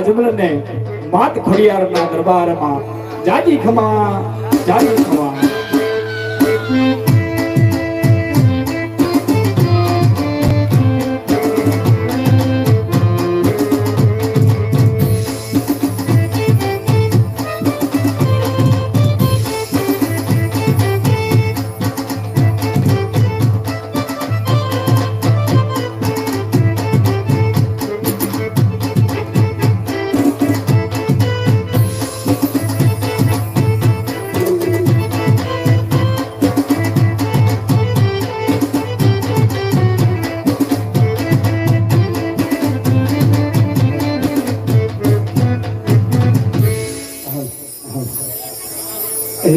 जगमर में मात खोड़ियार दरबार मां जाजी खमा जाजी खमा હા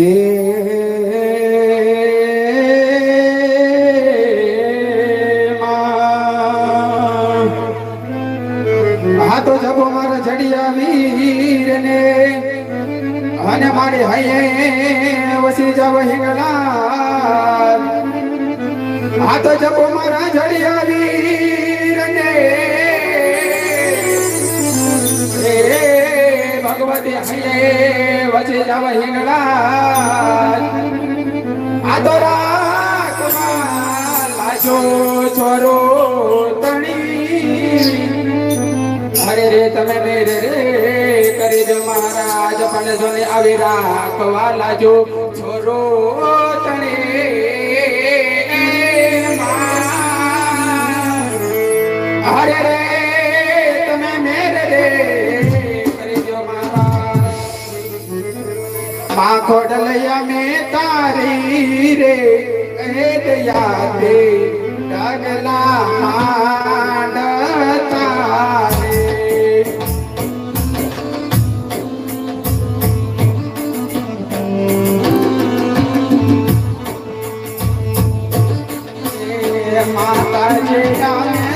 તો જબો મારા જડિયા વીર ને અને મારી હૈયે વસી જાવ હિંગલા હા તો મારા જડિયા ભગવતી હૈયે વસી જાવ હિંગલા આ કુમાર લાજો છોરો તણી. અરે રે તમે રે રે રે કરી દો મહારાજ પણ જોને આવી રાખવા લાજો છોરો તણે. હરે રે મહારાજમાં તારી રે એ દયા દે ડગલા માંડતા માતાજી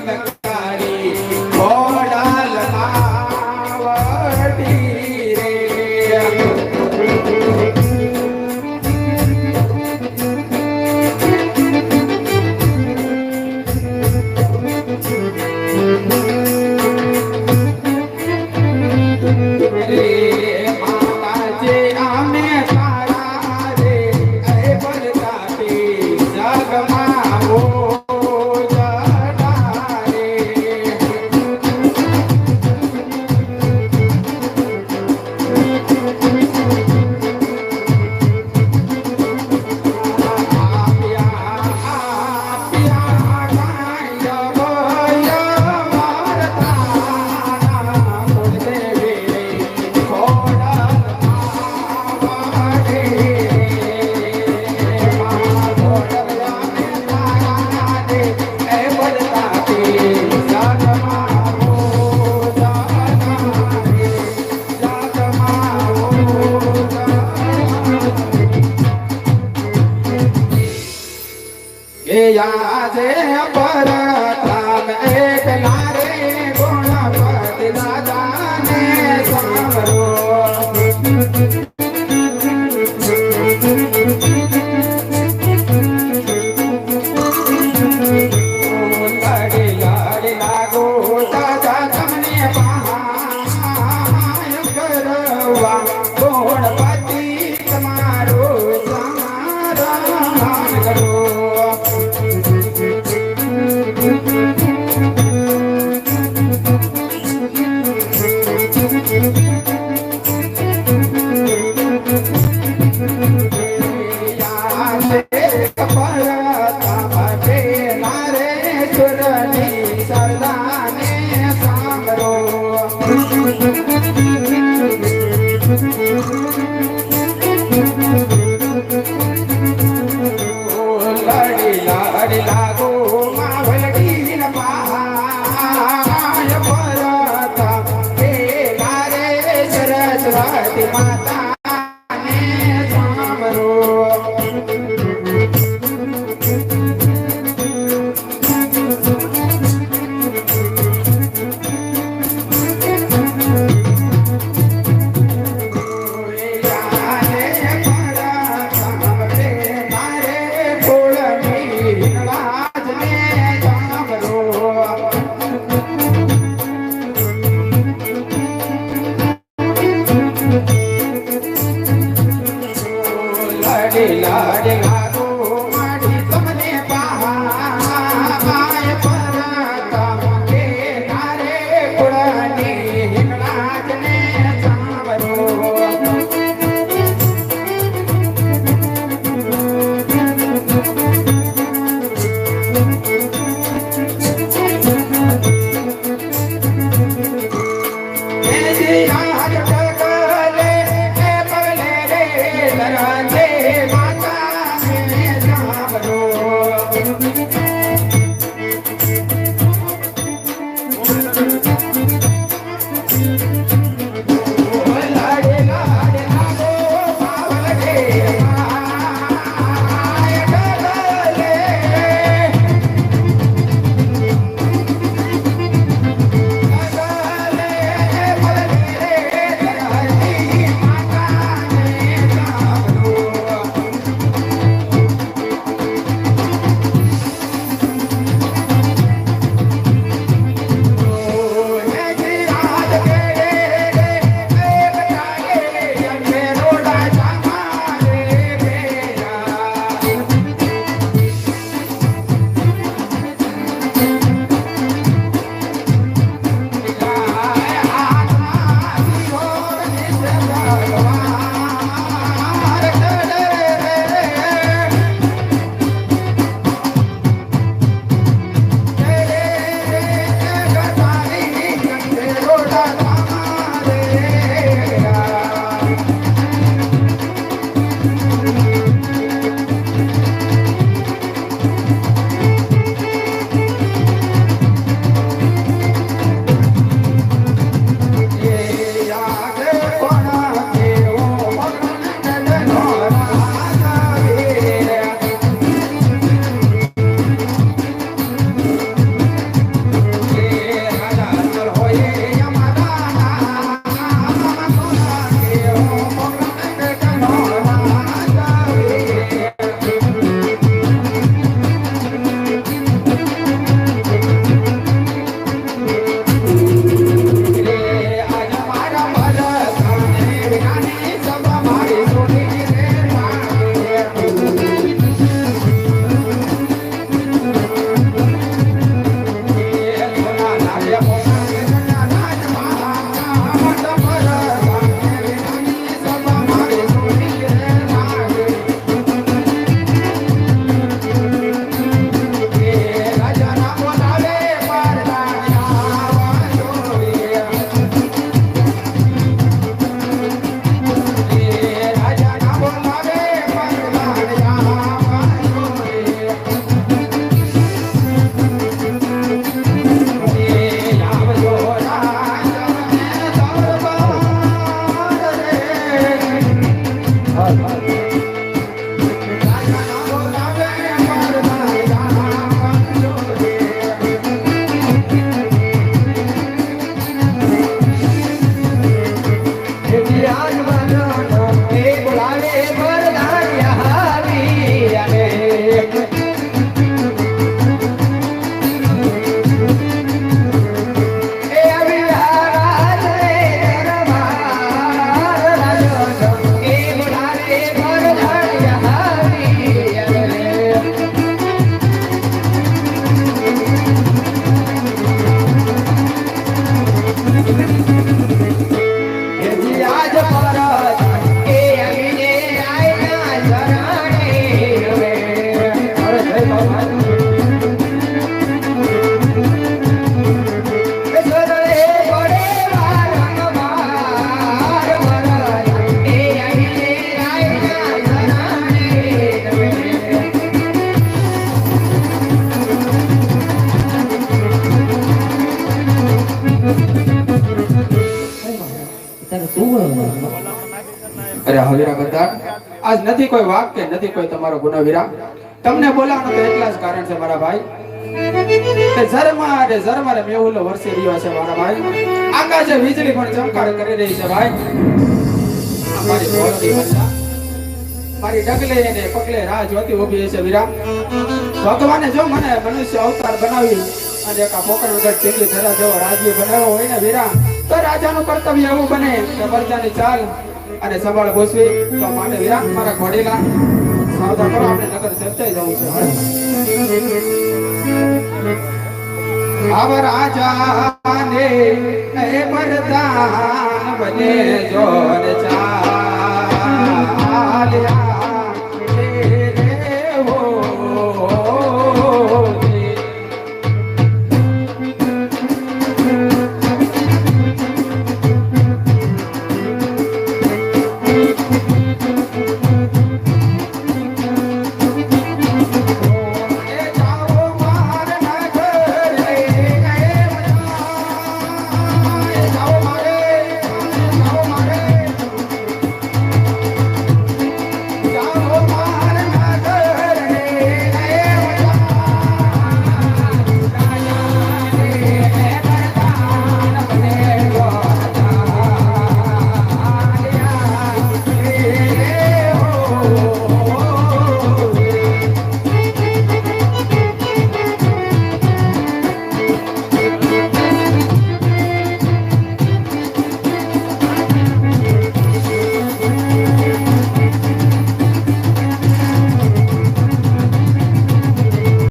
Amen. Hare Hare અરે હવીરા બધા આજ નથી કોઈ વાક નથી કોઈ તમારો ગુનો તમને બોલાવવાનું તો એટલા જ કારણ છે મારા ભાઈ. ભગવાને જો મને મનુષ્ય અવતાર બનાવી અને એક આ વગર ચીલી ધરા જેવો રાજ્ય બનાવ્યો હોય ને વીરા, તો રાજાનું કર્તવ્ય એવું બને કે પ્રજાની ચાલ અને સંભાળ ગોસવી. તો માટે વીરા મારા ઘોડેલા સાવધાન કરો, આપણે નગર ચર્ચાઈ જવું છે. આવ રાજાને એ વરદાન બને જોર ચાલ.